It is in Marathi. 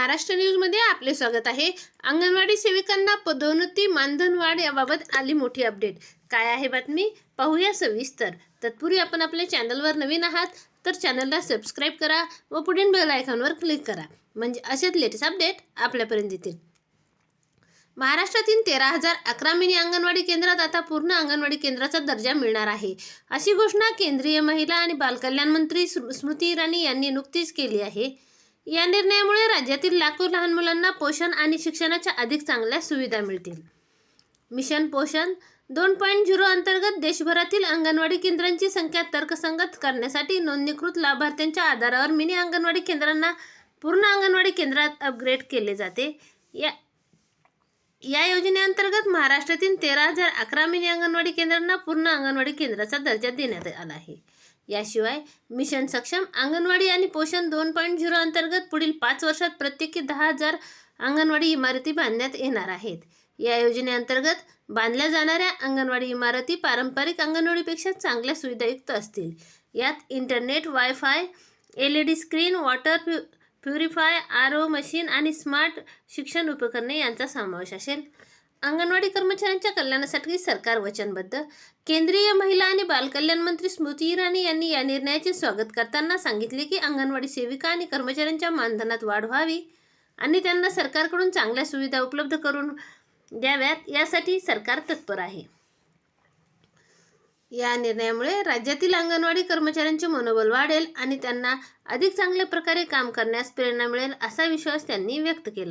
महाराष्ट्र न्यूजमध्ये आपले स्वागत आहे. अंगणवाडी सेविकांना पदोन्नती मानधनवाढ याबाबत आली मोठी अपडेट काय आहे बातमी? पाहूया सविस्तर. तत्पूर्वी आपण आपल्या चॅनलवर नवीन आहात तर चॅनलला सबस्क्राईब करा व पुढील बेल आयकॉनवर क्लिक करा. म्हणजे असेच लेटेस्ट अपडेट आपल्यापर्यंत येतील. महाराष्ट्रातील तेरा हजार अकरा मिनी अंगणवाडी केंद्रात आता पूर्ण अंगणवाडी केंद्राचा दर्जा मिळणार आहे. अशी घोषणा केंद्रीय महिला आणि बालकल्याण मंत्री स्मृ- स्मृती इराणी यांनी नुकतीच केली आहे. या निर्णयामुळे राज्यातील लाखो लहान मुलांना पोषण आणि शिक्षणाच्या अधिक चांगल्या सुविधा मिळतील. मिशन पोषण दोन पॉईंट झिरो अंतर्गत देशभरातील अंगणवाडी केंद्रांची संख्या तर्कसंगत करण्यासाठी नोंदणीकृत लाभार्थ्यांच्या आधारावर मिनी अंगणवाडी केंद्रांना पूर्ण अंगणवाडी केंद्रात अपग्रेड केले जाते. या या योजनेअंतर्गत महाराष्ट्रातील तेरा हजार अकरा मिनी अंगणवाडी केंद्रांना पूर्ण अंगणवाडी केंद्राचा दर्जा देण्यात आला आहे. याशिवाय मिशन सक्षम अंगणवाडी आणि पोषण दोन पॉईंट झिरो अंतर्गत पुढील पाच वर्षात प्रत्येकी दहा हजार अंगणवाडी इमारती बांधण्यात येणार आहेत. या योजनेअंतर्गत बांधल्या जाणाऱ्या अंगणवाडी इमारती पारंपरिक अंगणवाडीपेक्षा चांगल्या सुविधायुक्त असतील. यात internet wifi L E D screen water pu purifier R O machine आणि स्मार्ट शिक्षण उपकरणे यांचा समावेश असेल. अंगणवाडी कर्मचाऱ्यांच्या कल्याणासाठी सरकार वचनबद्ध. केंद्रीय महिला आणि बालकल्याण मंत्री स्मृती इराणी यांनी या निर्णयाचे स्वागत करताना सांगितले की अंगणवाडी सेविका आणि कर्मचाऱ्यांच्या मानधनात वाढ व्हावी आणि त्यांना सरकारकडून चांगल्या सुविधा उपलब्ध करून द्याव्यात यासाठी सरकार तत्पर आहे. या निर्णयामुळे राज्यातील अंगणवाडी कर्मचाऱ्यांचे मनोबल वाढेल आणि त्यांना अधिक चांगल्या प्रकारे काम करण्यास प्रेरणा मिळेल असा विश्वास त्यांनी व्यक्त केला.